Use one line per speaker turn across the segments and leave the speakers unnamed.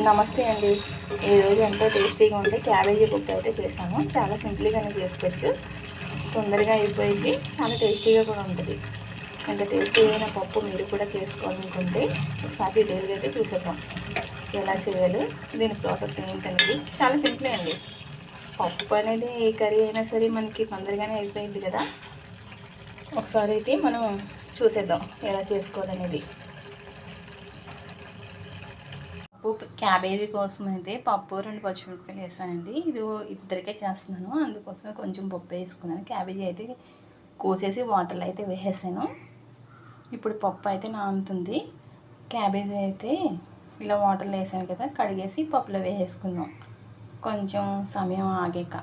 నమస్తే అండి. ఈరోజు ఎంతో టేస్టీగా ఉంటే క్యాబేజీ పప్పు అయితే చేశాను. చాలా సింపుల్గానే చేసుకోవచ్చు. తొందరగా అయిపోయింది. చాలా టేస్టీగా కూడా ఉంటుంది. ఎంత టేస్టీ అయిన పప్పు మీరు కూడా చేసుకోవాలనుకుంటే ఒకసారి డీటెయిల్గా అయితే చూసేద్దాం. ఎలా చేయాలో దీని ప్రాసెస్ ఏంటనేది. చాలా సింపులే అండి. పప్పు అనేది ఏ కర్రీ అయినా సరే మనకి తొందరగానే అయిపోయింది కదా. ఒకసారి అయితే మనం చూసేద్దాం ఎలా చేసుకోవాలనేది. పప్పు క్యాబేజీ కోసం అయితే పప్పు రెండు పచ్చిమిరపకాయలు వేసానండి. ఇది ఇద్దరికే చేస్తున్నాను. అందుకోసమే కొంచెం పప్పు వేసుకున్నాను. క్యాబేజీ అయితే కోసేసి వాటర్లో అయితే వేసేసాను. ఇప్పుడు పప్పు అయితే నానుతుంది. క్యాబేజీ అయితే ఇలా వాటర్లో వేసాను కదా కడిగేసి పప్పులో వేసేసుకుందాం. కొంచెం సమయం ఆగాక.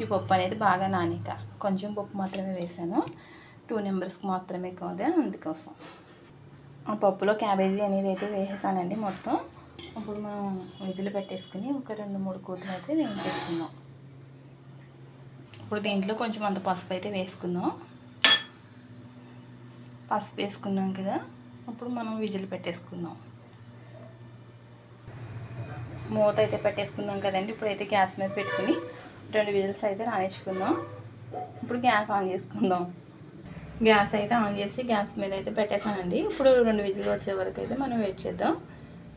ఈ పప్పు అనేది బాగా నానిక కొంచెం పప్పు మాత్రమే వేసాను. టూ నెంబర్స్కి మాత్రమే కాదు అందుకోసం. ఆ పప్పులో క్యాబేజీ అనేది అయితే వేసేసానండి మొత్తం. ఇప్పుడు మనం విజిల్ పెట్టేసుకుని ఒక రెండు మూడు కూతులు అయితే వేయించేసుకుందాం. ఇప్పుడు దీంట్లో కొంచెం అంత పసుపు అయితే వేసుకుందాం. పసుపు వేసుకున్నాం కదా అప్పుడు మనం విజిల్ పెట్టేసుకుందాం. మూత అయితే పెట్టేసుకున్నాం కదండి ఇప్పుడైతే గ్యాస్ మీద పెట్టుకుని రెండు విజిల్స్ అయితే రాయించుకుందాం. ఇప్పుడు గ్యాస్ ఆన్ చేసుకుందాం. గ్యాస్ అయితే ఆన్ చేసి గ్యాస్ మీద అయితే పెట్టేసానండి ఇప్పుడు రెండు విజిల్ వచ్చే వరకు అయితే మనం వెయిట్ చేద్దాం.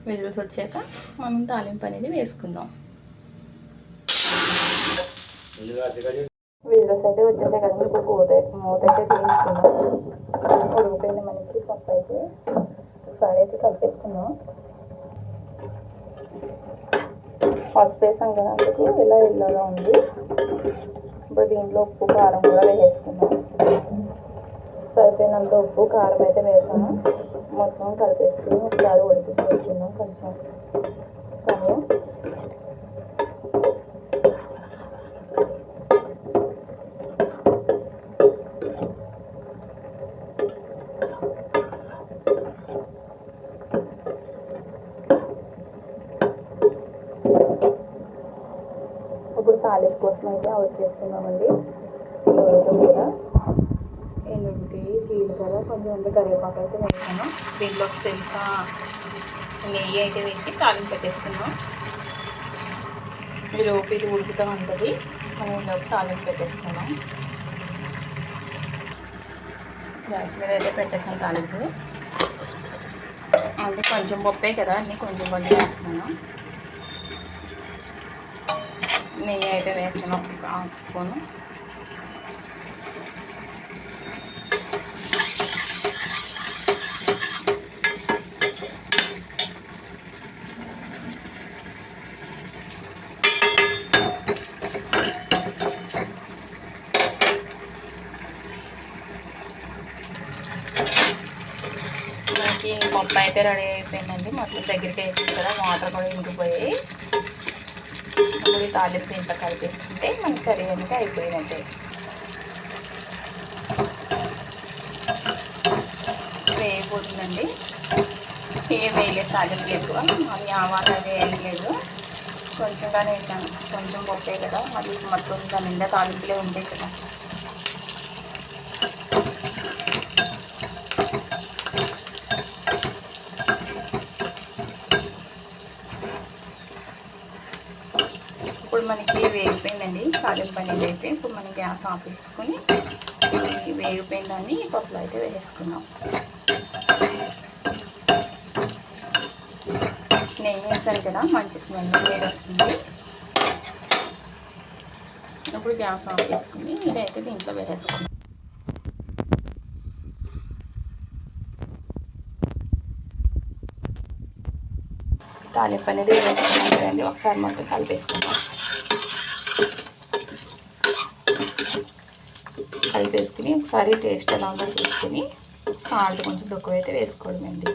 విజిల్స్ వచ్చాక మనం తాలింపు అనేది వేసుకుందాం. విజిల్స్ అయితే వచ్చేసాయి కదా ఇప్పుడు మూత మూత అయితే తీసుకున్నాం ఉడికిపోయింది మనకి పప్పు అయితే ఒకసారి అయితే కలిపేసుకుందాం. పసుపు వేసాం కదా అందుకు ఇలా ఇల్లగా ఉంది. ఇప్పుడు దీంట్లో ఉప్పు కారం కూడా వేసేసుకున్నాం సరిపోయినంత ఉప్పు కారం అయితే వేసాము మొత్తం కలిపేసుకుని ఒకసారి ఉడికించుకుందాం కొంచెం. సమయం ఇప్పుడు తాలింపు కోసం అయితే వచ్చేస్తున్నామండి కూడా జీలకర్ర కరివేపాకు అయితే వేసాను. దీంట్లో సెమ్సా నెయ్యి అయితే వేసి తాలింపు పెట్టేసుకున్నాం ఈ లోపు ఇది ఉడుకుతూ ఉంటుంది. మనం ఈ లోపు తాలింపు పెట్టేసుకున్నాం గ్యాస్ మీద అయితే పెట్టేసాను తాలింపు. అంటే కొంచెం పప్పే కదా అన్నీ కొంచెం కొంచెం వేస్తున్నాను నెయ్యి అయితే వేస్తాను ఒక హాఫ్ స్పూను. మనకి పప్పు అయితే రెడీ అయిపోయిందండి. మొత్తం దగ్గరికి అయిపోయింది కదా వాటర్ కూడా ఇంకిపోయాయి. ఇప్పుడు ఈ తాలింపు ఇంత కలిపేసుకుంటే మనకి కర్రీ అనేది అయిపోయినట్టే. వేయబోతుందండి. ఏం వేయలేదు తాలింపు ఎక్కువ అది ఆవాలు అది వేయలేదు కొంచెంగానే వేసాను. కొంచెం పప్పే కదా మరి మొత్తం దాని నిండా తాలింపులే ఉంటాయి కదా. ఇది వేగిపోయిందండి. తాలింపు అనేది అయితే ఇప్పుడు మనం గ్యాస్ ఆఫ్ చేసుకొని వేగిపోయిందని పప్పులో అయితే వేసేసుకున్నాం నెయ్యి వేసాను కదా మంచి స్మెల్ వేడి వస్తుంది. ఇప్పుడు గ్యాస్ ఆఫ్ చేసుకుని ఇదైతే దీంట్లో వేసేసుకుందాం. తాలింపు అనేది వేసుకున్నాం కదండి ఒకసారి మొత్తం కలిపేసుకుందాం. కలిపేసుకుని ఒకసారి టేస్ట్ ఎలా ఉందో చూసుకుని సాల్ట్ కొంచెం తక్కువ అయితే వేసుకోవడమండి.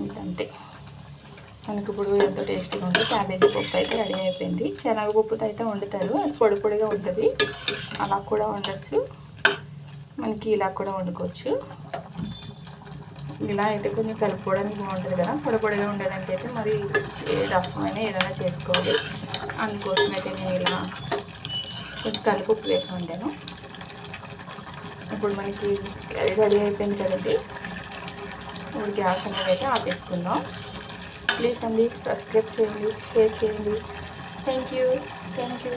ఇంకంతే. మనకి ఇప్పుడు ఎంతో టేస్టీగా ఉంది క్యాబేజీ పప్పు అయితే రెడీ అయిపోయింది. శనగపప్పుతో అయితే వండుతారు. అది పొడి పొడిగా ఉంటుంది. అలా కూడా వండొచ్చు. మనకి ఇలా కూడా వండుకోవచ్చు. ఇలా అయితే కొంచెం కలుపుకోవడానికి బాగుంటుంది కదా. పొడి పొడిగా ఉండేదానికి అయితే మరి ఏ రసమైనా ఏదైనా చేసుకోవాలి. అందుకోసం అయితే నేను ఇలా కొంచెం కలుపు ఉప్పు వేసి వండాను ఇప్పుడు మనకి కర్రీ రెడీ అయిపోయింది కదండి. ఇప్పుడు గ్యాస్ అనేది అయితే ఆపేసుకుందాం. ప్లీజ్ అండి సబ్స్క్రైబ్ చేయండి షేర్ చేయండి. Thank you thank you.